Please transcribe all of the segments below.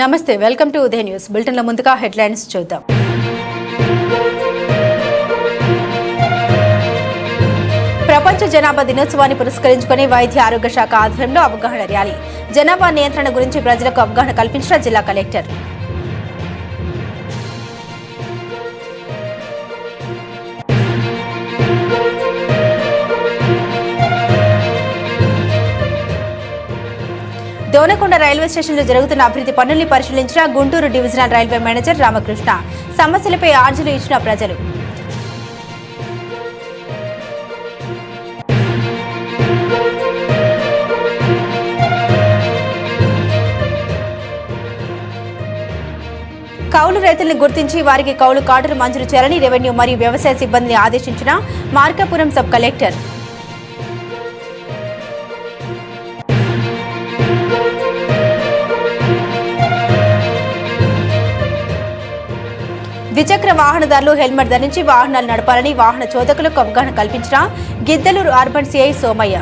నమస్తే welcome to Udaya news. బులెటిన్ల ముందుగా హెడ్లైన్స్ చూద్దాం. ప్రపంచ జనాభా దినోత్సవాన్ని పురస్కరించుకుని వైద్య ఆరోగ్య శాఖ ఆధ్వర్యంలో అవగాహన ర్యాలీ. జనాభా నియంత్రణ గురించి ప్రజలకు అవగాహన కల్పించిన జిల్లా కలెక్టర్. దోనకొండ రైల్వే స్టేషన్లో జరుగుతున్న అభివృద్ధి పనుల్ని పరిశీలించిన Guntur divisional railway manager Ramakrishna. సమస్యలపై ఆర్జీలు ఇచ్చిన ప్రజలు. కౌలు రైతుల్ని గుర్తించి వారికి కౌలు కార్డులు మంజూరు చేయాలని రెవెన్యూ మరియు వ్యవసాయ సిబ్బందిని ఆదేశించిన మార్కాపురం సబ్ కలెక్టర్. వాహనదారులు హెల్మెట్ ధరించి వాహనాలు నడపాలని వాహన చోదకులకు అవగాహన కల్పించిన గిద్దలూరు అర్బన్ సిఐ సోమయ్య.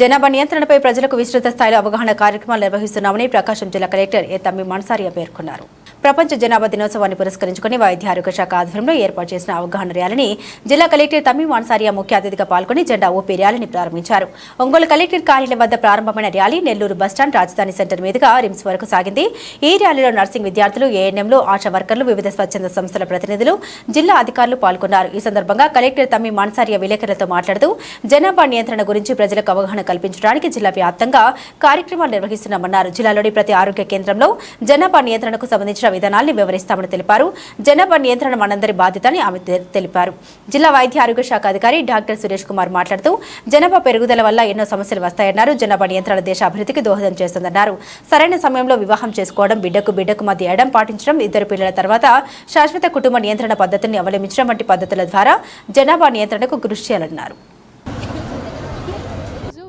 జనాభా నియంత్రణపై ప్రజలకు విస్తృత స్థాయిలో అవగాహన కార్యక్రమాలు నిర్వహిస్తున్నామని ప్రకాశం జిల్లా కలెక్టర్ ఏ తమ్మి మన్సారియా పేర్కొన్నారు. ప్రపంచ జనాభా దినోత్సవాన్ని పురస్కరించుకుని వైద్య ఆరోగ్య శాఖ ఆధ్వర్యంలో ఏర్పాటు చేసిన అవగాహన ర్యాలీని జిల్లా కలెక్టర్ తమ్మి మాన్సారియా ముఖ్య అతిథిగా పాల్గొని జెండా ఊపి ర్యాలీని ప్రారంభించారు. ఒంగోలు కలెక్టర్ కార్యాలయం వద్ద ప్రారంభమైన rally Nellore bus stand Rajadhani centre మీదుగా రిమ్స్ వరకు సాగింది. ఈ ర్యాలీలో నర్సింగ్ విద్యార్థులు ఏఎన్ఎంలు ఆశా వర్కర్లు వివిధ స్వచ్ఛంద సంస్థల ప్రతినిధులు జిల్లా అధికారులు పాల్గొన్నారు. ఈ సందర్భంగా కలెక్టర్ తమ్మి మాన్సారియా విలేకరులతో మాట్లాడుతూ జనాభా నియంత్రణ గురించి ప్రజలకు అవగాహన కల్పించడానికి జిల్లా వ్యాప్తంగా కార్యక్రమాలు నిర్వహిస్తున్నామన్నారు. జిల్లాలోని ప్రతి ఆరోగ్య కేంద్రంలో జనాభా నియంత్రణకు సంబంధించిన విధానాల్ని వివరిస్తామని తెలిపారు. జనాభా నియంత్రణ మనందరి బాధ్యత అని ఆమె తె- తెలిపారు. జిల్లా వైద్య ఆరోగ్య శాఖ అధికారి డాక్టర్ సురేష్ కుమార్ మాట్లాడుతూ జనాభా పెరుగుదల వల్ల ఎన్నో సమస్యలు వస్తాయన్నారు. జనాభా నియంత్రణ దేశ అభివృద్ధికి దోహదం చేస్తుందన్నారు. సరైన సమయంలో వివాహం చేసుకోవడం బిడ్డకు బిడ్డకు మధ్య ఎడం పాటించడం ఇద్దరు పిల్లల తర్వాత శాశ్వత కుటుంబ నియంత్రణ పద్ధతిని అవలంబించడం వంటి పద్ధతుల ద్వారా జనాభా నియంత్రణకు కృషి చేయాలన్నారు.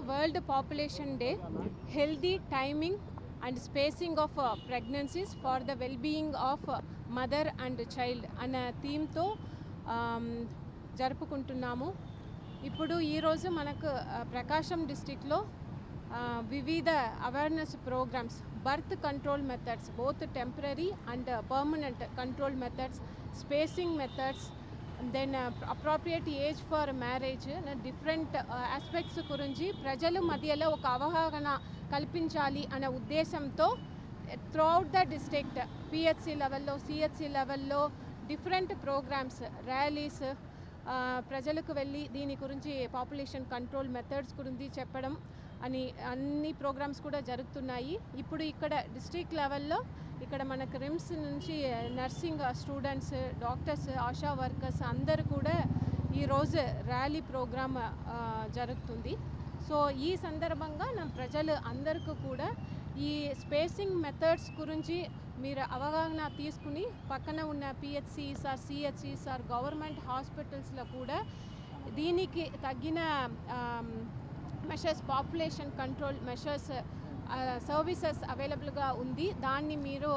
World population day healthy timing and spacing of pregnancies for the well being of mother and child అన్న థీమ్తో um, జరుపుకుంటున్నాము. ఇప్పుడు ఈరోజు మనకు ప్రకాశం డిస్టిక్లో వివిధ awareness programmes birth control methods both temporary and permanent control methods spacing methods then appropriate age for marriage different aspects గురించి ప్రజలు మధ్యలో ఒక అవగాహన కల్పించాలి అనే ఉద్దేశంతో త్రూఅవుట్ ద డిస్ట్రిక్ట్ పిహెచ్సి లెవెల్లో సిహెచ్సి లెవెల్లో డిఫరెంట్ ప్రోగ్రామ్స్ ర్యాలీస్ ప్రజలకు వెళ్ళి దీని గురించి పాపులేషన్ కంట్రోల్ మెథడ్స్ గురించి చెప్పడం అని అన్ని ప్రోగ్రామ్స్ కూడా జరుగుతున్నాయి. ఇప్పుడు ఇక్కడ డిస్ట్రిక్ట్ లెవెల్లో ఇక్కడ మనకు రిమ్స్ నుంచి nursing students doctors ASHA workers అందరూ కూడా ఈరోజు ర్యాలీ ప్రోగ్రామ్ జరుగుతుంది. సో ఈ సందర్భంగా నా ప్రజలు అందరికీ కూడా ఈ స్పేసింగ్ మెథడ్స్ గురించి మీరు అవగాహన తీసుకుని పక్కన ఉన్న పిహెచ్సిస్ ఆర్ సిహెచ్సిస్ ఆర్ గవర్నమెంట్ హాస్పిటల్స్లో కూడా దీనికి తగిన measures population control measures services అవైలబుల్గా ఉంది. దాన్ని మీరు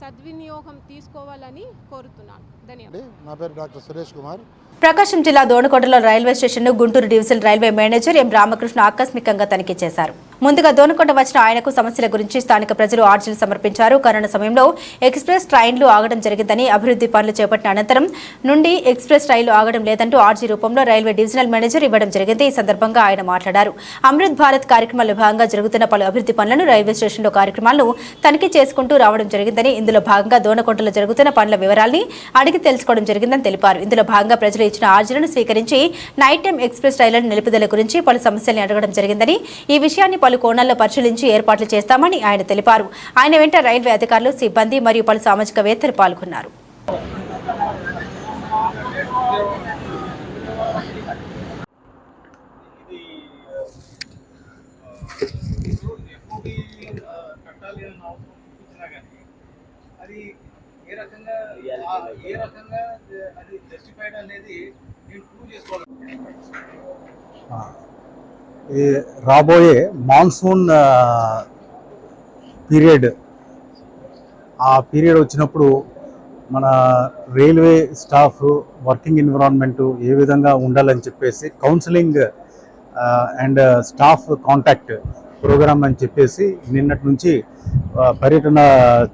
సద్వినియోగం తీసుకోవాలని కోరుతున్నాను. ధన్యవాదాలు. నా పేరు డాక్టర్ సురేష్ కుమార్. ప్రకాశం జిల్లా దోనకొండలో రైల్వే స్టేషన్ను Guntur division railway manager M Ramakrishna ఆకస్మికంగా తనిఖీ చేశారు. ముందుగా దోనకొండ వచ్చిన ఆయనకు సమస్యల గురించి స్థానిక ప్రజలు ఆర్జీలు సమర్పించారు. కరోనా సమయంలో ఎక్స్ప్రెస్ ట్రైన్లు ఆగడం జరిగిందని అభివృద్ధి పనులు చేపట్టిన అనంతరం నుండి ఎక్స్ప్రెస్ రైలు ఆగడం లేదంటూ ఆర్జీ రూపంలో రైల్వే డివిజనల్ మేనేజర్ ఇవ్వడం జరిగింది. ఈ సందర్భంగా ఆయన మాట్లాడారు. అమృత్ భారత్ కార్యక్రమాల్లో భాగంగా జరుగుతున్న పలు అభివృద్ధి పనులను రైల్వే స్టేషన్లో కార్యక్రమాలను తనిఖీ చేసుకుంటూ రావడం జరిగిందని ఇందులో భాగంగా దోనకొండలో జరుగుతున్న పనుల వివరాల్ని అడిగి తెలుసుకోవడం జరిగిందని తెలిపారు. ఇందులో భాగంగా ప్రజలు ఇచ్చిన ఆర్జీలను స్వీకరించి నైట్ టైం ఎక్స్ప్రెస్ రైళ్ళ నిలుపుదల గురించి పలు సమస్యల్ని అడగడం జరిగిందని ఈ విషయాన్ని పలు కోణాల్లో పరిశీలించి ఏర్పాట్లు చేస్తామని ఆయన తెలిపారు. ఆయన వెంట రైల్వే అధికారులు సిబ్బంది మరియు పలు సామాజికవేత్తలు పాల్గొన్నారు ఇది ఎఫ్ఓడి కట్టాలి అన్న అవసరం చూపించినా కానీ అది ఏ రకంగా ఆ- ఏ రకంగా అది జస్టిఫైడ్ అనేది నేను ప్రూవ్ చేసుకోవాలి. ఈ రాబోయే మాన్సూన్ పీరియడ్ ఆ పీరియడ్ వచ్చినప్పుడు మన రైల్వే స్టాఫ్ వర్కింగ్ ఎన్విరాన్మెంట్ ఏ విధంగా ఉండాలని చెప్పేసి counselling and staff contact programme అని చెప్పేసి నిన్నటి నుంచి పర్యటన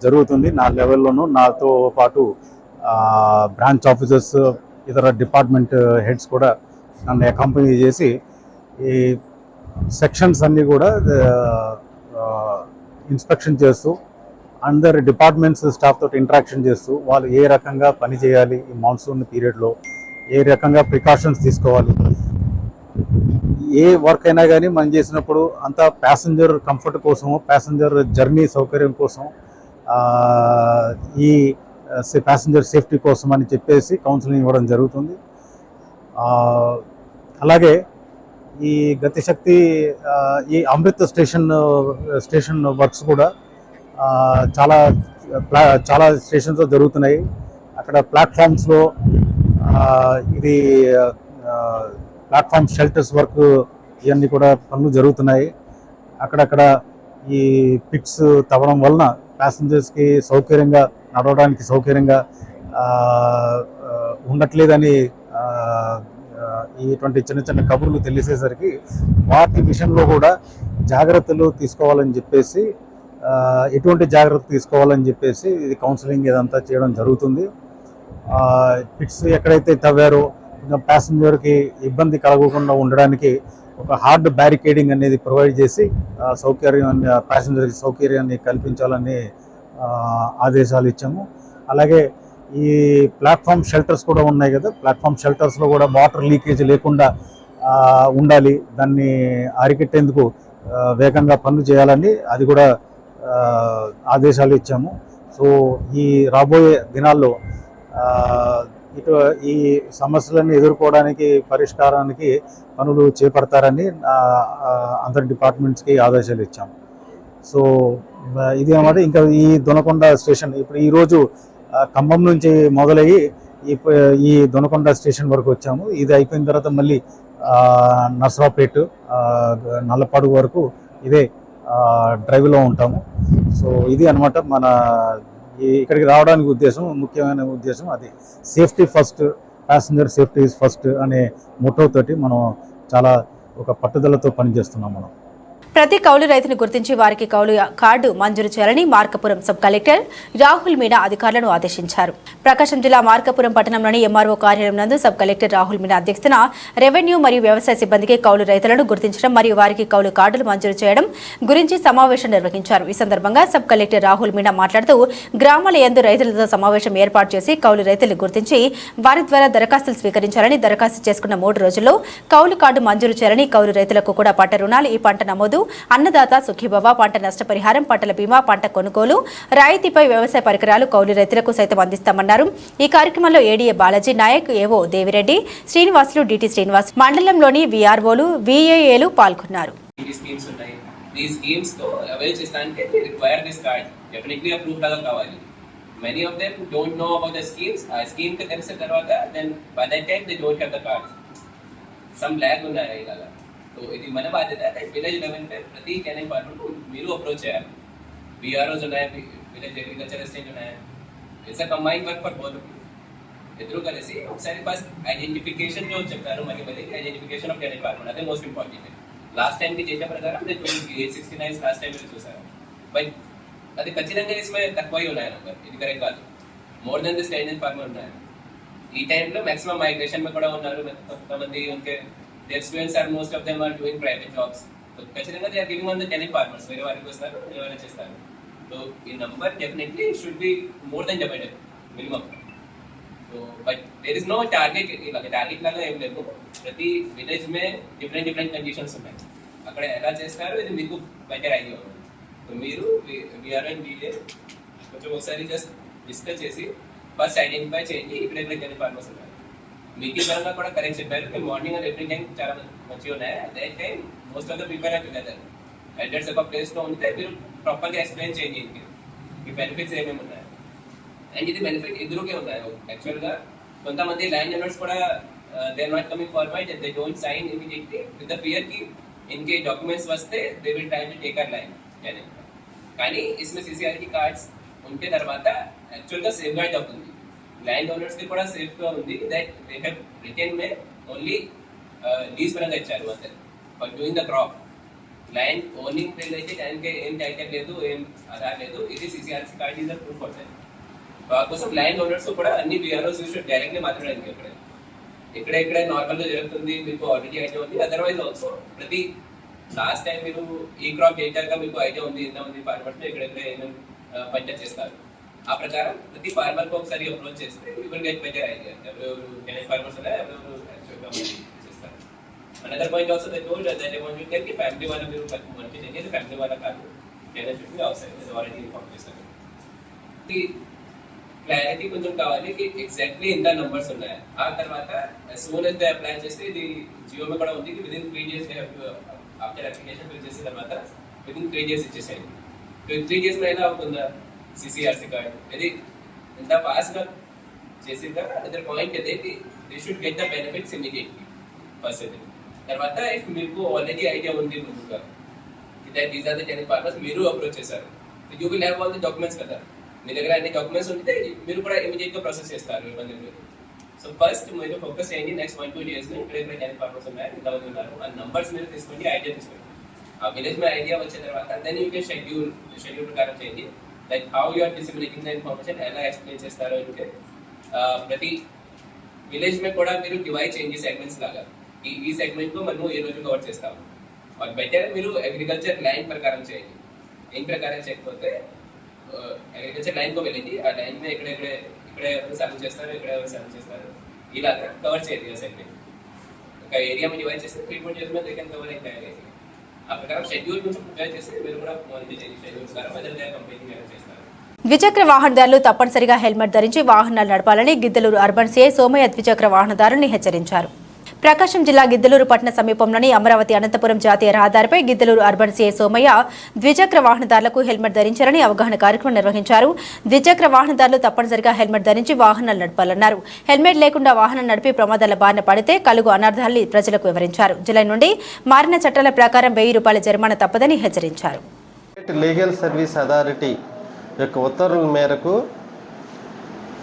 జరుగుతుంది. నా లెవెల్లోనూ నాతో పాటు బ్రాంచ్ ఆఫీసర్స్ ఇతర డిపార్ట్మెంట్ హెడ్స్ కూడా నన్ను అకంపెనీ చేసి ఈ సెక్షన్స్ అన్నీ కూడా ఇన్స్పెక్షన్ చేస్తూ అందరి డిపార్ట్మెంట్స్ స్టాఫ్ తోటి ఇంటరాక్షన్ చేస్తూ వాళ్ళు ఏ రకంగా పని చేయాలి ఈ మాన్సూన్ పీరియడ్లో ఏ రకంగా ప్రికాషన్స్ తీసుకోవాలి ఏ వర్క్ అయినా కానీ మనం చేసినప్పుడు అంతా ప్యాసింజర్ కంఫర్ట్ కోసము ప్యాసింజర్ జర్నీ సౌకర్యం కోసం ఈ ప్యాసింజర్ సేఫ్టీ కోసం అని చెప్పేసి కౌన్సిలింగ్ ఇవ్వడం జరుగుతుంది. అలాగే ఈ గతిశక్తి ఈ అమృత్ స్టేషన్ స్టేషన్ వర్క్స్ కూడా చాలా ప్లా చాలా స్టేషన్స్లో జరుగుతున్నాయి. అక్కడ ప్లాట్ఫామ్స్లో ఇది ప్లాట్ఫామ్ షెల్టర్స్ వర్క్ ఇవన్నీ కూడా పనులు జరుగుతున్నాయి. అక్కడక్కడ ఈ పిక్స్ తవ్వడం వలన ప్యాసింజర్స్కి సౌకర్యంగా నడవడానికి సౌకర్యంగా ఉండట్లేదని ఇటువంటి చిన్న చిన్న కబుర్లు తెలిసేసరికి వాటి విషయంలో కూడా జాగ్రత్తలు తీసుకోవాలని చెప్పేసి ఎటువంటి జాగ్రత్త తీసుకోవాలని చెప్పేసి ఇది కౌన్సిలింగ్ ఇదంతా చేయడం జరుగుతుంది. పిట్స్ ఎక్కడైతే తవ్వారో ఇంకా ప్యాసింజర్కి ఇబ్బంది కలగకుండా ఉండడానికి ఒక హార్డ్ బ్యారికేడింగ్ అనేది ప్రొవైడ్ చేసి సౌకర్యాన్ని ప్యాసింజర్కి సౌకర్యాన్ని కల్పించాలని ఆదేశాలు ఇచ్చాము. అలాగే ఈ ప్లాట్ఫామ్ షెల్టర్స్ కూడా ఉన్నాయి కదా ప్లాట్ఫామ్ షెల్టర్స్లో కూడా వాటర్ లీకేజ్ లేకుండా ఉండాలి. దాన్ని అరికట్టేందుకు వేగంగా పనులు చేయాలని అది కూడా ఆదేశాలు ఇచ్చాము. సో ఈ రాబోయే దినాల్లో ఇటు ఈ సమస్యలను ఎదుర్కోవడానికి పరిష్కారానికి పనులు చేపడతారని అందరి డిపార్ట్మెంట్స్కి ఆదేశాలు ఇచ్చాము. సో ఇది అన్నమాట. ఇంకా ఈ దొనకొండ స్టేషన్ ఇప్పుడు ఈరోజు ఖమ్మం నుంచి మొదలయ్యి ఈ ఈ దొనకొండ స్టేషన్ వరకు వచ్చాము. ఇది అయిపోయిన తర్వాత మళ్ళీ నర్సరావుపేట నల్లపాడు వరకు ఇదే డ్రైవ్లో ఉంటాము. సో ఇది అన్నమాట మన ఇక్కడికి రావడానికి ఉద్దేశం ముఖ్యమైన ఉద్దేశం అది. Safety first passenger safety first అనే మోటో తోటి మనం చాలా ఒక పట్టుదలతో పనిచేస్తున్నాం మనం. ప్రతి కౌలు రైతును గుర్తించి వారికి కౌలు కార్డు మంజూరు చేయాలని మార్కపురం సబ్ కలెక్టర్ రాహుల్ మీనా అధికారులను ఆదేశించారు. ప్రకాశం జిల్లా మార్కపురం పట్టణంలోని ఎంఆర్ఓ కార్యాలయం నందు సబ్ కలెక్టర్ రాహుల్ మీనా అధ్యక్షతన రెవెన్యూ మరియు వ్యవసాయ సిబ్బందికి కౌలు రైతులను గుర్తించడం మరియు వారికి కౌలు కార్డులు మంజూరు చేయడం గురించి సమావేశం నిర్వహించారు. ఈ సందర్భంగా సబ్ కలెక్టర్ రాహుల్ మీనా మాట్లాడుతూ గ్రామాల ఎందు రైతులతో సమావేశం ఏర్పాటు చేసి కౌలు రైతులను గుర్తించి వారి ద్వారా దరఖాస్తులు స్వీకరించాలని దరఖాస్తు చేసుకున్న మూడు రోజుల్లో కౌలు కార్డు మంజూరు చేయాలని కౌలు రైతులకు కూడా పంట రుణాలు ఈ పంట నమోదు అన్నదాత సుఖీభవ పంట నష్టపరిహారం పంటల బీమా పంట కొనుగోలు రాయితీపై వ్యవసాయ పరికరాలు కౌలు రైతులకు సైతం అందిస్తామన్నారు. ఈ కార్యక్రమంలో ఏడీఏ బాలాజీ నాయక్ ఏవో దేవిరెడ్డి శ్రీనివాసులు డిటి శ్రీనివాస్ మండలంలోని విఆర్ఓలు విఏఏలు పాల్గొన్నారు. ఈ స్కీమ్స్తో అవైల్ చేస్తానంటే చేస్తానికి require this card definitely approve లాగా కావాలి. Many of them don't know about the schemes ఆ స్కీమ్కి తెలిసిన తర్వాత then by that time they don't have the card some lag ఉన్నాయి ఇలాగా సో ఇది మన బాధ్యత. విలేజ్ లెవెల్ పై ప్రతి కెనల్ పార్ట్మెంట్ మీరు అప్రోచ్ చేయాలి. విఆర్ఓస్ ఉన్నాయి? విలేజ్ అగ్రికల్చర్ అసిస్టెంట్ ఉన్నాయి? It's a combine work for both ఇద్దరు కలిసి ఒకసారి ఫస్ట్ ఐడెంటిఫికేషన్లో చెప్పారు. మళ్ళీ మళ్ళీ ఐడెంటిఫికేషన్ ఆఫ్ కెనల్ పార్ట్మెంట్ అదే మోస్ట్ ఇంపార్టెంట్ లాస్ట్ టైం కి చేసే ప్రకారం eight sixty nine last time మీరు చూసారు. బట్ అది ఖచ్చితంగా ఇస్మే తక్కువ ఉన్నాయి నంబర్ ఇది కరెక్ట్ కాదు. More than this ten farmer ఉన్నాయి. ఈ టైంలో మాక్సిమం మైగ్రేషన్ కూడా ఉన్నారు. కొంతమంది ఉంటే there students are most of them are doing private jobs ఖచ్చితంగా they are giving on the ten farmers వేరే వారికి వస్తారు వేరే వారికి చేస్తారు. సో ఈ number definitely should be more than divided minimum so but there is no target ఇలాగ target లాగా ఏం లేదు. ప్రతి విలేజ్ మే డిఫరెంట్ డిఫరెంట్ కండిషన్స్ ఉన్నాయి. అక్కడ ఎలా చేస్తారు ఇది మీకు బెటర్ ఐడియా ఉంది. సో మీరు విఆర్ అండ్ డీజే కొంచెం ఒకసారి జస్ట్ డిస్కస్ చేసి ఫస్ట్ ఐడెంటిఫై చేయండి ఇక్కడ ఎక్కడ ఫార్మర్స్ ఉన్నారు మీకు పరంగా కూడా కరెక్ట్ చెప్పారు మీరు మార్నింగ్ అండ్ ఎవ్రీ టైం చాలా మంచిగా ఉన్నాయి అదే time most of the people are together address ఒక ప్లేస్లో ఉంటే మీరు ప్రాపర్గా ఎక్స్ప్లెయిన్ చేయండి ఇంటికి మీ బెనిఫిట్స్ ఏమేమి ఉన్నాయి అండ్ ఇది బెనిఫిట్ ఎదురుగే ఉన్నాయి యాక్చువల్గా కొంతమంది ల్యాండ్ ఓనర్స్ కూడా they not coming forward they don't sign immediately with the ఫియర్కి in కే డాక్యుమెంట్స్ వస్తే they will try to take our line కానీ ఇస్మే సిసిఆర్కి కార్డ్స్ ఉంటే తర్వాత యాక్చువల్గా సేఫ్ గార్డ్ అవుతుంది ల్యాండ్ ఓనర్స్కి కూడా సేఫ్గా ఉంది. That they have return May only lease పరంగా ఇచ్చారు అంతే. For doing the crop land owning అయితే దానికి ఏం టైటిల్ లేదు ఏం అలా లేదు. ఇది CCRC card is the proof అవుతుంది కోసం ల్యాండ్ ఓనర్స్ కూడా అన్ని విఆర్ఓస్ డైరెక్ట్లీ మాట్లాడడానికి ఇక్కడ ఇక్కడ ఇక్కడ నార్మల్గా జరుగుతుంది మీకు ఆల్రెడీ ఐడియా ఉంది. అదర్వైజ్ ఆల్సో ప్రతి లాస్ట్ టైం మీరు ఈ క్రాప్ చేశాక మీకు ఐడియా ఉంది ఎంతమంది ఫార్మర్స్ ఎక్కడెక్కడ ఏమేమి uh, పంట చేస్తారు. ఆ ప్రకారం ప్రతి ఫార్మర్కి ఒకసారి అప్రోచ్ చేస్తే you will get better idea ఎవరెవరు ఫార్మర్స్ ఉన్నా ఎవరెవరు యాక్చువల్గా చేస్తారు. Another point also that told that I want to కి ఫ్యామిలీ వాళ్ళ మీరు మంచి చేయండి ఫ్యామిలీ వాళ్ళ కాదు లేదా చుట్టూ అవసరం ఆల్రెడీ ఇన్ఫార్మ్ చేశారు. క్లారిటీ కొంచెం కావాలి కి ఎగ్జాక్ట్లీ ఎంత నంబర్స్ ఉన్నాయి. ఆ తర్వాత సూన్ ఎంత అప్లై చేస్తే ఇది జియో కూడా ఉంది. Within three days after application fill చేసిన తర్వాత విత్ ఇన్ త్రీ డేస్ ఇచ్చేసేయండి త్రీ డేస్లో ఎలా అవుతుందా సిసిఆర్సీ కార్డ్ ఇది ఎంత ఫాస్ట్గా చేసిందా అదర్ పాయింట్ ఏదైతే they should get the benefits immediately first ఇది తర్వాత ఇఫ్ మీకు ఆల్రెడీ ఐడియా ఉంది ముందుగా that these are the ten farmers మీరు అప్రోచ్ చేశారు you will have all the documents కదా మీ దగ్గర అన్ని డాక్యుమెంట్స్ ఉంటే మీరు కూడా ఇమీడియట్గా ప్రాసెస్ చేస్తారు ఇబ్బంది లేదు సో ఫస్ట్ మీరు ఫోకస్ చేయండి నెక్స్ట్ వన్ టూ డేస్లో ఇక్కడ ఇక్కడ టెన్ ఫార్మర్స్ ఉన్నారు ఇంతమంది ఉన్నారు ఆ నంబర్స్ మీరు తీసుకోండి ఐడియా తీసుకోండి ఆ విలేజ్ మీద ఐడియా వచ్చిన తర్వాత then you can schedule schedule ప్రకారం చేయండి like how you are disseminating the information ఎలా ఎక్స్ప్లెయిన్ చేస్తారో అంటే ప్రతి విలేజ్ మీద కూడా మీరు డివైడ్ చేయండి సెగ్మెంట్స్ లాగా. ఈ ఈ సెగ్మెంట్లో మనము ఈ రోజు కవర్ చేస్తాము? బెటర్ మీరు అగ్రికల్చర్ లైన్ ప్రకారం చేయండి. ఏం ప్రకారం చేయకపోతే అగ్రికల్చర్ లైన్ కో వెళ్ళండి. ఆ లైన్ మీద ఎక్కడెక్కడ ఇక్కడ ఎవరు సర్వ్ చేస్తారు ఇక్కడ ఎవరు సర్వ్ చేస్తారు ఇలాగా కవర్ చేయండి సెగ్మెంట్ ఒక ఏరియా మీద డివైడ్ చేస్తే త్రీ పాయింట్ చేసిన దగ్గర కవర్ అయితే ఆ ప్రకారం షెడ్యూల్ కొంచెం ప్రిపేర్ మీరు కూడా షెడ్యూల్ కంపెనీ చేస్తారు. ద్విచక్ర వాహనదారులు తప్పనిసరిగా హెల్మెట్ ధరించి వాహనాలు నడపాలని గిద్దలూరు అర్బన్ సిఐ సోమయ్య ద్విచక్ర వాహనదారుని హెచ్చరించారు. ప్రకాశం జిల్లా గిద్దలూరు పట్టణ సమీపంలోని అమరావతి అనంతపురం జాతీయ రహదారిపై గిద్దలూరు అర్బన్ సీఐ సోమయ్య ద్విచక్ర వాహనదారులకు హెల్మెట్ ధరించాలని అవగాహన కార్యక్రమం నిర్వహించారు. ద్విచక్ర వాహనదారులు తప్పనిసరిగా హెల్మెట్ ధరించి వాహనాలు నడపాలన్నారు. హెల్మెట్ లేకుండా వాహనం నడిపి ప్రమాదాల బారిన పడితే కలుగు అనర్థాల్ని ప్రజలకు వివరించారు. జులై నుండి మారిన చట్టాల ప్రకారం వెయ్యి రూపాయల జరిమానా తప్పదని హెచ్చరించారు. లీగల్ సర్వీస్ అథారిటీ యొక్క ఉత్తర్వుల మేరకు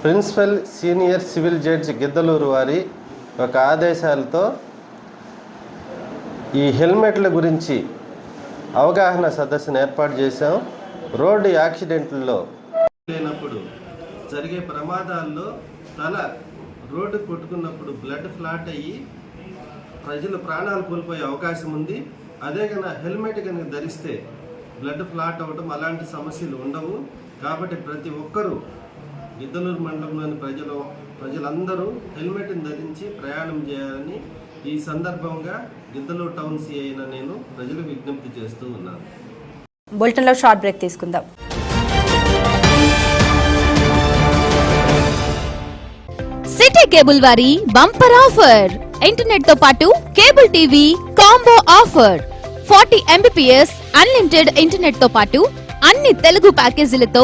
principal senior civil judge Giddalur వారి ఒక ఆదేశాలతో ఈ హెల్మెట్ల గురించి అవగాహన సదస్సును ఏర్పాటు చేశాం. రోడ్డు యాక్సిడెంట్లలో లేనప్పుడు జరిగే ప్రమాదాల్లో తల రోడ్డు కొట్టుకున్నప్పుడు బ్లడ్ ఫ్లాట్ అయ్యి ప్రజలు ప్రాణాలు కోల్పోయే అవకాశం ఉంది. అదే కనుక హెల్మెట్ కనుక ధరిస్తే బ్లడ్ ఫ్లాట్ అవ్వడం అలాంటి సమస్యలు ఉండవు. కాబట్టి ప్రతి ఒక్కరూ గిద్దలూరు మండలంలోని ప్రజలు ప్రజలందరూ హెల్మెట్ని ధరించి ప్రయాణం చేయాలని ఈ సందర్భంగా గిద్దలూరు టౌన్ సి అయిన నేను ప్రజలకు విజ్ఞప్తి చేస్తూ ఉన్నాను. బులెటిన్లో షార్ట్ బ్రేక్ తీసుకుందాం. సిటీ కేబుల్ వారి బంపర్ ఆఫర్. ఇంటర్నెట్తో పాటు cable TV combo offer. Forty MBPS unlimited ఇంటర్నెట్తో పాటు అన్ని తెలుగు ప్యాకేజీలతో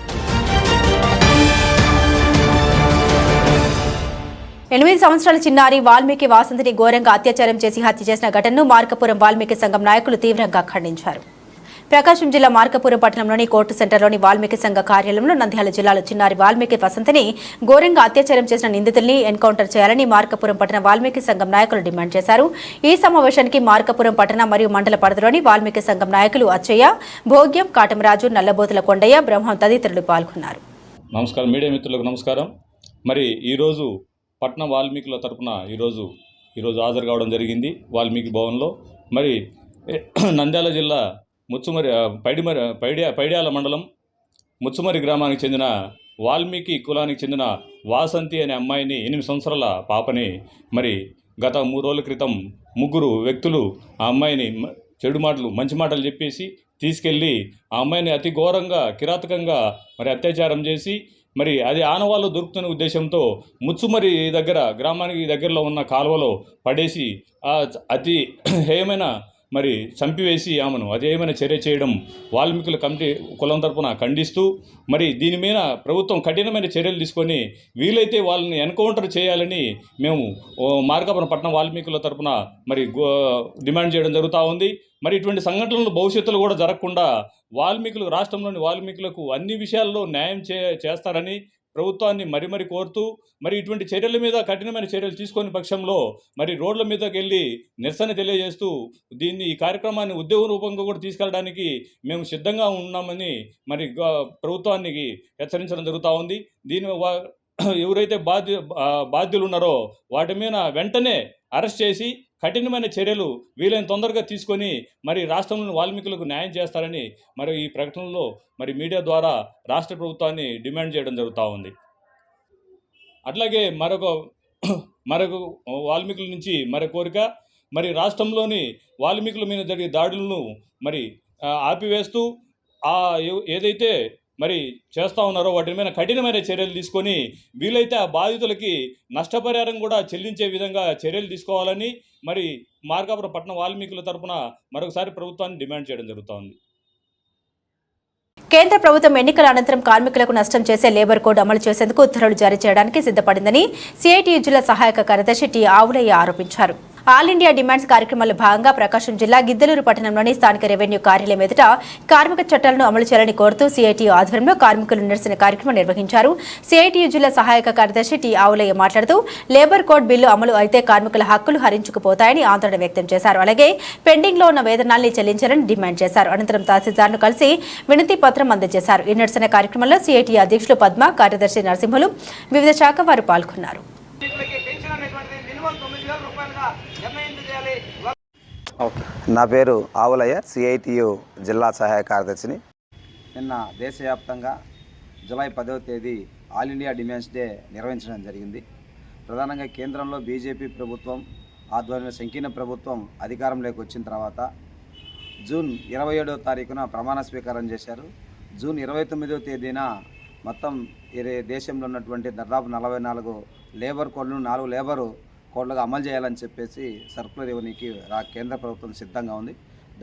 ఎనిమిది సంవత్సరాల చిన్నారి వాల్మీకి వాసంతిని ఘోరంగా అత్యాచారం చేసి హత్య చేసిన ఘటనను మార్కపురం వాల్మీకి సంఘం నాయకులు తీవ్రంగా ఖండించారు. ప్రకాశం జిల్లా మార్కపురం పట్టణంలోని కోర్టు సెంటర్లోని వాల్మీకి సంఘ కార్యాలయంలో నంద్యాల జిల్లాలో చిన్నారి వాల్మీకి వసంతిని ఘోరంగా అత్యాచారం చేసిన నిందితుల్ని ఎన్కౌంటర్ చేయాలని మార్కపురం పట్టణ వాల్మీకి సంఘం నాయకులు డిమాండ్ చేశారు. ఈ సమావేశానికి మార్కపురం పట్టణ మరియు మండల పరిధిలోని వాల్మీకి సంఘం నాయకులు అచ్చయ్య భోగ్యం కాటమరాజు నల్లబోతుల కొండయ్య బ్రహ్మం తదితరులు పాల్గొన్నారు. నమస్కారం. మీడియా మిత్రులకు నమస్కారం. మరి ఈరోజు పట్నం వాల్మీకుల తరపున ఈరోజు ఈరోజు హాజరు కావడం జరిగింది వాల్మీకి భవన్లో. మరి నంద్యాల జిల్లా ముచ్చుమరి పైడిమరి పైడి పైడ్యాల మండలం ముచ్చుమరి గ్రామానికి చెందిన వాల్మీకి కులానికి చెందిన వాసంతి అనే అమ్మాయిని ఎనిమిది సంవత్సరాల పాపని మరి గత మూడు రోజుల క్రితం ముగ్గురు వ్యక్తులు ఆ అమ్మాయిని చెడు మాటలు మంచి మాటలు చెప్పేసి తీసుకెళ్ళి ఆ అమ్మాయిని అతి ఘోరంగా కిరాతకంగా మరి అత్యాచారం చేసి మరి అది ఆనవాళ్ళు దొరుకుతున్న ఉద్దేశంతో ముచ్చుమరి దగ్గర గ్రామానికి దగ్గరలో ఉన్న కాలువలో పడేసి అతి హేయమైన మరి చంపివేసి ఆమెను అదేమైనా చర్య చేయడం వాల్మీకుల కమిటీ కులం తరపున ఖండిస్తూ మరి దీని మీద ప్రభుత్వం కఠినమైన చర్యలు తీసుకొని వీలైతే వాళ్ళని ఎన్కౌంటర్ చేయాలని మేము మార్కాపురం పట్టణం వాల్మీకుల తరపున మరి గో- డిమాండ్ చేయడం జరుగుతూ ఉంది. మరి ఇటువంటి సంఘటనలు భవిష్యత్తులో కూడా జరగకుండా వాల్మీకులు రాష్ట్రంలోని వాల్మీకులకు అన్ని విషయాల్లో న్యాయం చే చేస్తారని ప్రభుత్వాన్ని మరి మరి కోరుతూ మరి ఇటువంటి చర్యల మీద కఠినమైన చర్యలు తీసుకొని పక్షంలో మరి రోడ్ల మీదకి వెళ్ళి నిరసన తెలియజేస్తూ దీన్ని ఈ కార్యక్రమాన్ని ఉద్యోగ రూపంగా కూడా తీసుకెళ్ళడానికి మేము సిద్ధంగా ఉన్నామని మరి గ- ప్రభుత్వానికి హెచ్చరించడం జరుగుతూ ఉంది. దీని ఎవరైతే బాధ్య బాధ్యులు ఉన్నారో వాటి మీద వెంటనే అరెస్ట్ చేసి కఠినమైన చర్యలు వీలైన తొందరగా తీసుకొని మరి రాష్ట్రంలోని వాల్మీకులకు న్యాయం చేస్తారని మరి ఈ ప్రకటనలో మరి మీడియా ద్వారా రాష్ట్ర ప్రభుత్వాన్ని డిమాండ్ చేయడం జరుగుతూ ఉంది. అట్లాగే మరొక మరొక వాల్మీకుల నుంచి మరో కోరిక మరి రాష్ట్రంలోని వాల్మీకుల మీద జరిగే దాడులను మరి ఆపివేస్తూ ఆ ఏదైతే మరి చేస్తూ ఉన్నారో వాటి మీద కఠినమైన చర్యలు తీసుకొని వీలైతే ఆ బాధితులకి నష్టపరిహారం కూడా చెల్లించే విధంగా చర్యలు తీసుకోవాలని మరి మార్కాపురం పట్టణ వాల్మీకుల తరపున మరొకసారి ప్రభుత్వాన్ని డిమాండ్ చేయడం జరుగుతోంది. కేంద్ర ప్రభుత్వం ఎన్నికల అనంతరం కార్మికులకు నష్టం చేసే లేబర్ కోడ్ అమలు చేసేందుకు ఉత్తర్వులు జారీ చేయడానికి సిద్ధపడిందని సిఐటియు జిల్లా సహాయక కార్యదర్శి టి ఆవులయ్య ఆరోపించారు. ఆల్ ఇండియా డిమాండ్స్ కార్యక్రమంలో భాగంగా ప్రకాశం జిల్లా గిద్దలూరు పట్టణంలోని స్థానిక రెవెన్యూ కార్యాలయం ఎదుట కార్మిక చట్టాలను అమలు చేయాలని కోరుతూ సిఐటియు ఆధ్వర్యంలో కార్మికులు నిరసన కార్యక్రమం నిర్వహించారు. సిఐటియు జిల్లా సహాయక కార్యదర్శి టి ఆవులయ్య మాట్లాడుతూ లేబర్ కోడ్ బిల్లు అమలు అయితే కార్మికుల హక్కులు హరించుకుపోతాయని ఆందోళన వ్యక్తం చేశారు. అలాగే పెండింగ్లో ఉన్న వేతనాల్ని చెల్లించాలని డిమాండ్ చేశారు. అనంతరం తహసీల్దార్ను కలిసి వినతి పత్రం అందజేశారు. ఈ నిరసన కార్యక్రమంలో సిఐటి అధ్యక్షులు పద్మ కార్యదర్శి నరసింహులు వివిధ శాఖ వారు పాల్గొన్నారు. నా పేరు ఆవులయ్య సిఐటియు జిల్లా సహాయ కార్యదర్శిని. నిన్న దేశవ్యాప్తంగా జూలై పదవ తేదీ ఆల్ ఇండియా డిమాండ్స్ డే నిర్వహించడం జరిగింది. ప్రధానంగా కేంద్రంలో బీజేపీ ప్రభుత్వం ఆధ్వర్యంలో సంకీర్ణ ప్రభుత్వం అధికారంలోకి వచ్చిన తర్వాత జూన్ ఇరవై ఏడవ తారీఖున ప్రమాణ స్వీకారం చేశారు. జూన్ ఇరవై తొమ్మిదవ తేదీన మొత్తం దేశంలో ఉన్నటువంటి దాదాపు నలభై నాలుగు లేబర్ కోడ్లను నాలుగు లేబరు కోడ్లుగా అమలు చేయాలని చెప్పేసి సర్కులర్ ఇవ్వనీకి రా కేంద్ర ప్రభుత్వం సిద్ధంగా ఉంది.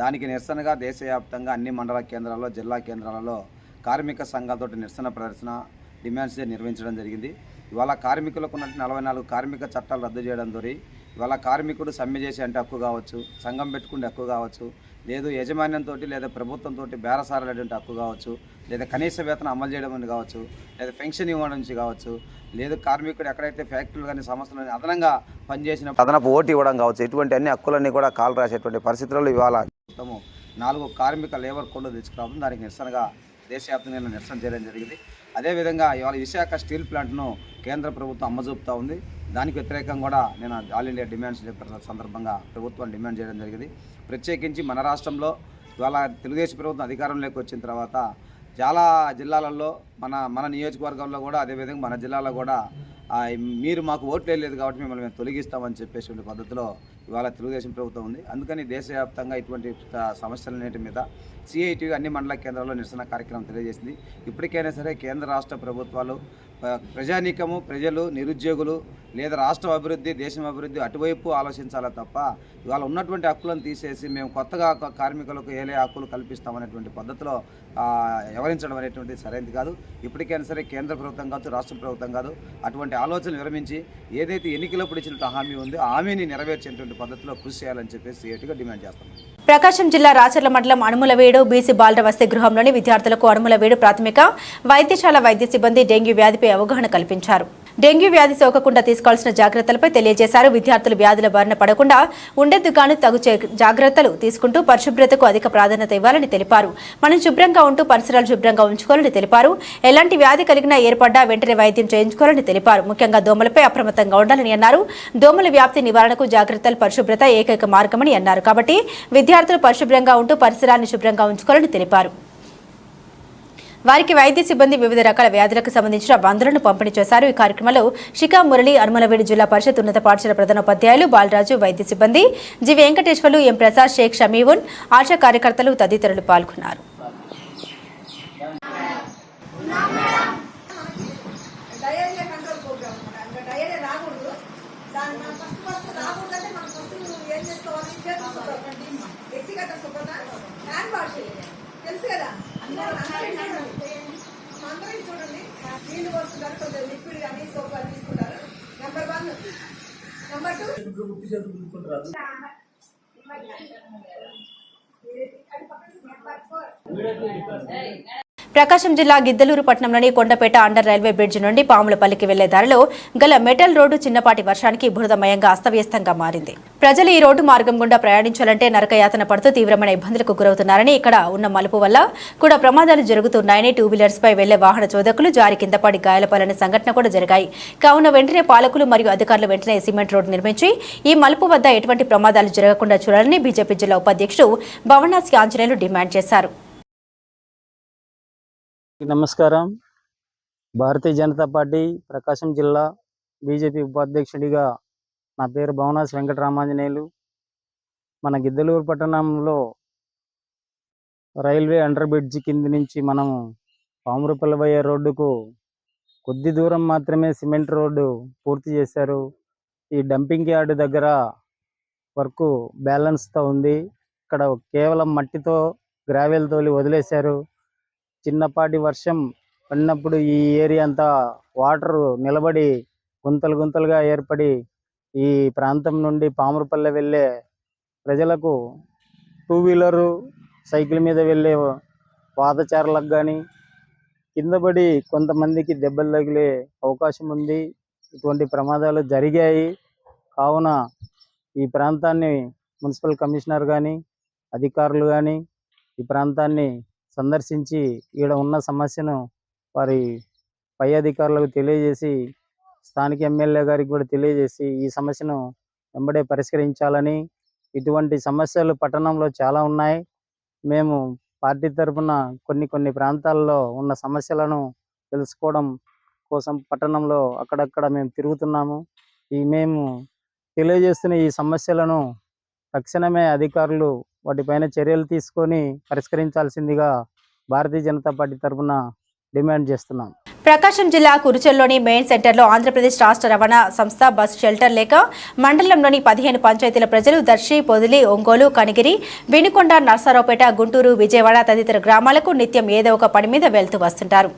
దానికి నిరసనగా దేశవ్యాప్తంగా అన్ని మండల కేంద్రాల్లో జిల్లా కేంద్రాలలో కార్మిక సంఘాలతో నిరసన ప్రదర్శన డిమాండ్స్ నిర్వహించడం జరిగింది. ఇవాళ కార్మికులకు ఉన్న నలభై నాలుగు కార్మిక చట్టాలు రద్దు చేయడం ద్వారా ఇవాళ కార్మికుడు సమ్మె చేసే అంటే హక్కు కావచ్చు సంఘం పెట్టుకుంటే హక్కు కావచ్చు లేదు యజమాన్యంతో లేదా ప్రభుత్వంతో బేరసారాలేటువంటి హక్కు కావచ్చు లేదా కనీస వేతనం అమలు చేయడం అని కావచ్చు లేదా పెన్షన్ ఇవ్వడం నుంచి కావచ్చు లేదు కార్మికుడు ఎక్కడైతే ఫ్యాక్టరీలు కానీ సంస్థలు కానీ అదనంగా పనిచేసిన అదనపు ఓటు ఇవ్వడం కావచ్చు. ఇటువంటి అన్ని హక్కులన్నీ కూడా కాలు రాసేటువంటి పరిస్థితుల్లో ఇవాళ మొత్తము నాలుగు కార్మిక లేబర్ కోడ్లు తీసుకురావడం దానికి నిరసనగా దేశవ్యాప్తంగా నిరసన చేయడం జరిగింది. అదేవిధంగా ఇవాళ విశాఖ స్టీల్ ప్లాంట్ను కేంద్ర ప్రభుత్వం అమ్మజూపుతా ఉంది. దానికి వ్యతిరేకంగా కూడా నేను ఆల్ ఇండియా డిమాండ్స్ డే సందర్భంగా ప్రభుత్వం డిమాండ్ చేయడం జరిగింది. ప్రత్యేకించి మన రాష్ట్రంలో ఇవాళ తెలుగుదేశం ప్రభుత్వం అధికారంలోకి వచ్చిన తర్వాత చాలా జిల్లాలలో మన మన నియోజకవర్గంలో కూడా అదేవిధంగా మన జిల్లాలో కూడా మీరు మాకు ఓట్లు వేయలేదు కాబట్టి మిమ్మల్ని మేము తొలగిస్తామని చెప్పేసి పద్ధతిలో ఇవాళ తెలుగుదేశం ప్రభుత్వం ఉంది. అందుకని దేశవ్యాప్తంగా ఇటువంటి ఆ, సమస్యలన్నిటి మీద సిఐటి అన్ని మండల కేంద్రాల్లో నిరసన కార్యక్రమం తెలియజేసింది. ఇప్పటికైనా సరే కేంద్ర రాష్ట్ర ప్రభుత్వాలు ప్రజానీకము ప్రజలు నిరుద్యోగులు లేదా రాష్ట్ర అభివృద్ధి దేశం అభివృద్ధి అటువైపు ఆలోచించాలా తప్ప ఇవాళ ఉన్నటువంటి హక్కులను తీసేసి మేము కొత్తగా కార్మికులకు ఏలే హక్కులు కల్పిస్తామనేటువంటి పద్ధతిలో ఆ, వ్యవహరించడం అనేటువంటిది సరైనది కాదు. ఇప్పటికైనా సరే కేంద్ర ప్రభుత్వం కాదు రాష్ట్ర ప్రభుత్వం కాదు అటువంటి ఆలోచనలు విరమించి ఏదైతే ఎన్నికలప్పుడు ఇచ్చినట్టు హామీ ఉందో హామీని నెరవేర్చేటువంటి పద్ధతిలో కృషి చేయాలని చెప్పేసి ఏటుగా డిమాండ్ చేస్తాం ప్రకాశం జిల్లా రాచర్ల మండలం అనుములవేడు బీసీ బాలుర వసతి గృహంలోని విద్యార్థులకు అనుములవేడు ప్రాథమిక వైద్యశాల వైద్య సిబ్బంది డెంగ్యూ వ్యాధిపై అవగాహన కల్పించారు. డెంగ్యూ వ్యాధి సోకకుండా తీసుకోవాల్సిన జాగ్రత్తలపై తెలియజేశారు. విద్యార్థులు వ్యాధుల బారిన పడకుండా ఉండేందుకు తగు జాగ్రత్తలు తీసుకుంటూ పరిశుభ్రతకు అధిక ప్రాధాన్యత ఇవ్వాలని తెలిపారు. మనం శుభ్రంగా ఉంటూ పరిసరాలు శుభ్రంగా ఉంచుకోవాలని తెలిపారు. ఎలాంటి వ్యాధి కలిగినా ఏర్పడ్డా వెంటనే వైద్యం చేయించుకోవాలని తెలిపారు. ముఖ్యంగా దోమలపై అప్రమత్తంగా ఉండాలని అన్నారు. దోమల వ్యాప్తి నివారణకు జాగ్రత్తలు పరిశుభ్రత ఏకైక మార్గమని అన్నారు. కాబట్టి విద్యార్థులు పరిశుభ్రంగా ఉంటూ పరిసరాలను శుభ్రంగా ఉంచుకోవాలని తెలిపారు. వారికి వైద్య సిబ్బంది వివిధ రకాల వ్యాధులకు సంబంధించిన బంధులను పంపిణీ చేశారు. ఈ కార్యక్రమంలో శిఖా మురళి అనుమలవేడి జిల్లా పరిషత్ ఉన్నత పాఠశాల ప్రధానోపాధ్యాయులు బాలరాజు వైద్య సిబ్బంది జి. వెంకటేశ్వర్లు ఎం. ప్రసాద్ షేక్ షమీవున్ ఆశా కార్యకర్తలు తదితరులు పాల్గొన్నారు. లేకపోతే హ్యాండ్ వాష్ తెలుసు కదా? అందరం చూడండి. నీళ్ళు పోస్తుంటారు కొంచెం లిక్విడ్ కానీ సోప్ అని తీసుకుంటారు. Number one number two Prakasam జిల్లా గిద్దలూరు పట్టణంలోని కొండపేట అండర్ రైల్వే బ్రిడ్జ్ నుండి పాములపల్లికి వెళ్ళే దారిలో గల మెటల్ రోడ్డు చిన్నపాటి వర్షానికి బురదమయంగా అస్తవ్యస్తంగా మారింది. ప్రజలు ఈ రోడ్డు మార్గం గుండా ప్రయాణించాలంటే నరకయాతన పడుతూ తీవ్రమైన ఇబ్బందులకు గురవుతున్నారని ఇక్కడ ఉన్న మలుపు వల్ల కూడా ప్రమాదాలు జరుగుతున్నాయని టూ వీలర్స్ పై వెళ్ళే వాహన చోదకులు జారి కిందపడి పడి సంఘటన కూడా జరిగాయి. కావున వెంటనే పాలకులు మరియు అధికారులు వెంటనే సిమెంట్ రోడ్డు నిర్మించి ఈ మలుపు వద్ద ఎటువంటి ప్రమాదాలు జరగకుండా చూడాలని బీజేపీ జిల్లా ఉపాధ్యక్షుడు భవనాసి ఆంజనేయులు డిమాండ్ చేశారు. నమస్కారం. భారతీయ జనతా పార్టీ ప్రకాశం జిల్లా బీజేపీ ఉపాధ్యక్షుడిగా నా పేరు భవనాస్ వెంకటరామాంజనేయులు. మన గిద్దలూరు పట్టణంలో రైల్వే అండర్ బ్రిడ్జ్ కింద నుంచి మనము పామురుపల్లి రోడ్డుకు కొద్ది దూరం మాత్రమే సిమెంట్ రోడ్డు పూర్తి చేశారు. ఈ డంపింగ్ యార్డ్ దగ్గర వర్క్ బ్యాలెన్స్తో ఉంది. ఇక్కడ కేవలం మట్టితో గ్రావెల్ తోలి వదిలేశారు. చిన్నపాటి వర్షం పడినప్పుడు ఈ ఏరియా అంతా వాటర్ నిలబడి గుంతలు గుంతలుగా ఏర్పడి ఈ ప్రాంతం నుండి పామురపల్లె వెళ్ళే ప్రజలకు టూ వీలరు సైకిల్ మీద వెళ్ళే పాదచారులకు కానీ కింద పడి కొంతమందికి దెబ్బలు తగిలే అవకాశం ఉంది. ఇటువంటి ప్రమాదాలు జరిగాయి. కావున ఈ ప్రాంతాన్ని మున్సిపల్ కమిషనర్ కానీ అధికారులు కానీ ఈ ప్రాంతాన్ని సందర్శించి ఈడ ఉన్న సమస్యను వారి పై అధికారులకు తెలియజేసి స్థానిక ఎమ్మెల్యే గారికి కూడా తెలియజేసి ఈ సమస్యను వెంబడే పరిష్కరించాలని ఇటువంటి సమస్యలు పట్టణంలో చాలా ఉన్నాయి. మేము పార్టీ తరఫున కొన్ని కొన్ని ప్రాంతాల్లో ఉన్న సమస్యలను తెలుసుకోవడం కోసం పట్టణంలో అక్కడక్కడ మేము తిరుగుతున్నాము. ఈ మేము తెలియజేస్తున్న ఈ సమస్యలను తక్షణమే అధికారులు వాటిపైన చర్యలు తీసుకొని పరిష్కరించాల్సిందిగా భారతీయ జనతా పార్టీ తరఫున డిమాండ్ చేస్తున్నాం. ప్రకాశం జిల్లా కురుచెల్లోని మెయిన్ సెంటర్లో ఆంధ్రప్రదేశ్ రాష్ట్ర రవాణా సంస్థ బస్ షెల్టర్ లేక మండలంలోని పదిహేను పంచాయతీల ప్రజలు దర్శి పొదిలి ఒంగోలు కనిగిరి వినుకొండ నర్సారావుపేట గుంటూరు విజయవాడ తదితర గ్రామాలకు నిత్యం ఏదో ఒక పని మీద వెళ్తూ వస్తుంటారు.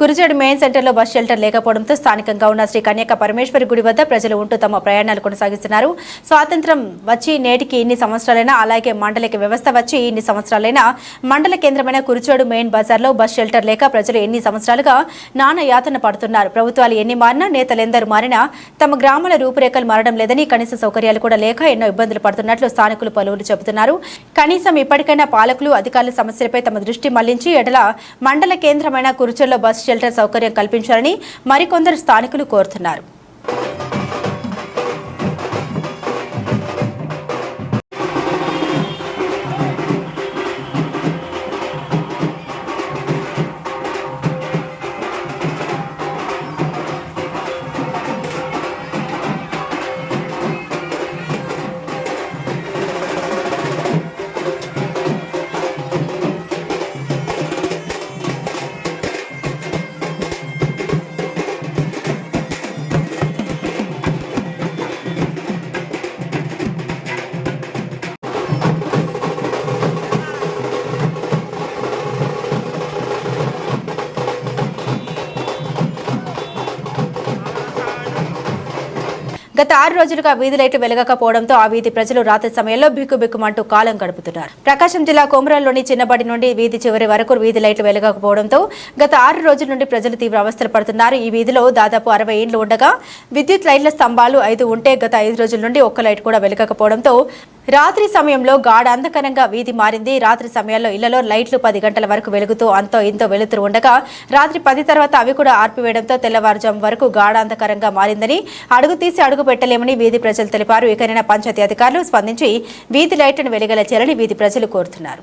కురిచేడు మెయిన్ సెంటర్లో బస్ షెల్టర్ లేకపోవడంతో స్థానికంగా ఉన్న శ్రీ కన్యక పరమేశ్వరి గుడి వద్ద ప్రజలు ఉంటూ తమ ప్రయాణాలు కొనసాగిస్తున్నారు. స్వాతంత్రం వచ్చి నేటికి ఇన్ని సంవత్సరాలైనా అలాగే మండలిక వ్యవస్థ వచ్చి ఇన్ని సంవత్సరాలైనా మండల కేంద్రమైన కురిచేడు మెయిన్ బజార్లో బస్ షెల్టర్ లేక ప్రజలు ఎన్ని సంవత్సరాలుగా నానా యాతన పడుతున్నారు. ప్రభుత్వాలు ఎన్ని మారినా నేతలెందరూ మారినా తమ గ్రామాల రూపురేఖలు మారడం లేదని కనీస సౌకర్యాలు కూడా లేక ఎన్నో ఇబ్బందులు పడుతున్నట్లు స్థానికులు పలువురు చెబుతున్నారు. కనీసం ఇప్పటికైనా పాలకులు అధికారుల సమస్యలపై తమ దృష్టి మళ్ళించి ఎడల మండల కేంద్రమైన కురుచెల్లో బస్ షెల్టర్ సౌకర్యం కల్పించాలని మరికొందరు స్థానికులు కోరుతున్నారు. గత ఆరు రోజులుగా వీధి లైట్లు వెలగకపోవడంతో ఆ వీధి ప్రజలు రాత్రి సమయంలో బిక్కుబిక్కుమంటూ కాలం గడుపుతున్నారు. ప్రకాశం జిల్లా కోమరాల్లోని చిన్నబడి నుండి వీధి చివరి వరకు వీధి లైట్లు వెలగకపోవడంతో గత ఆరు రోజుల నుండి ప్రజలు తీవ్ర అవస్థలు పడుతున్నారు. ఈ వీధిలో దాదాపు అరవై ఏండ్లు ఉండగా విద్యుత్ లైట్ల స్తంభాలు ఐదు ఉంటే గత ఐదు రోజుల నుండి ఒక్క లైట్ కూడా వెలగకపోవడంతో రాత్రి సమయంలో గాఢ అంధకరంగా వీధి మారింది. రాత్రి సమయాల్లో ఇళ్ళలో లైట్లు పది గంటల వరకు వెలుగుతూ అంతో ఇంతో వెలుతురు ఉండగా రాత్రి పది తర్వాత అవి కూడా ఆర్పివేయడంతో తెల్లవారుజాము వరకు గాఢ అంధకరంగా మారిందని అడుగు తీసి అడుగు పెట్టలేమని వీధి ప్రజలు తెలిపారు. ఇకనైనా పంచాయతీ అధికారులు స్పందించి వీధి లైట్లను వెలిగేలా చేయాలని వీధి ప్రజలు కోరుతున్నారు.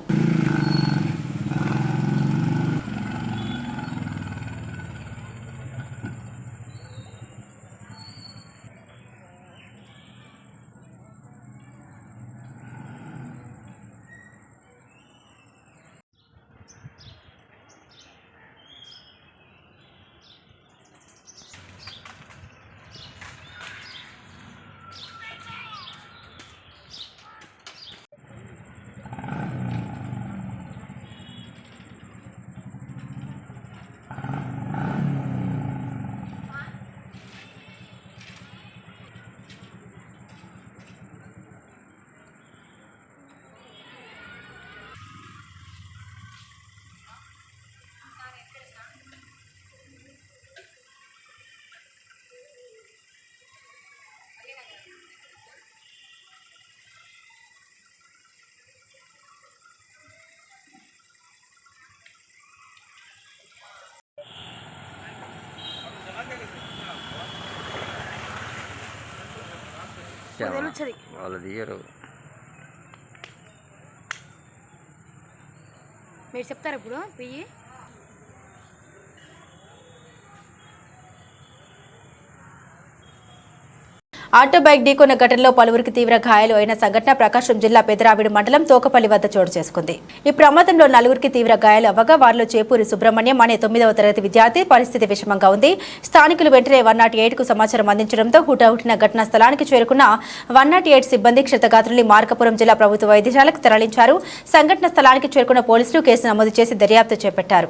వాళ్ళు తీయరు. మీరు చెప్తారు ఇప్పుడు? పియ్యి ఆటో బైక్ ఢీకొన్న ఘటనలో పలువురికి తీవ్ర గాయాలు అయిన సంఘటన ప్రకాశం జిల్లా పెదరావిడి మండలం తోకపల్లి వద్ద చోటు చేసుకుంది. ఈ ప్రమాదంలో నలుగురికి తీవ్ర గాయాలు అవ్వగా వారిలో చేపూరి సుబ్రహ్మణ్యం అనే తొమ్మిదవ తరగతి విద్యార్థి పరిస్థితి విషమంగా ఉంది. స్థానికులు వెంటనే వన్ నాట్కు సమాచారం అందించడంతో హుటాహుటిన ఘటనా స్థలానికి చేరుకున్న వన్ నాట్ ఎయిట్ సిబ్బంది క్షతగాత్రుల్ని మార్కపురం జిల్లా ప్రభుత్వ వైద్యశాలకు తరలించారు. సంఘటన స్థలానికి చేరుకున్న పోలీసులు కేసు నమోదు చేసి దర్యాప్తు చేపట్టారు.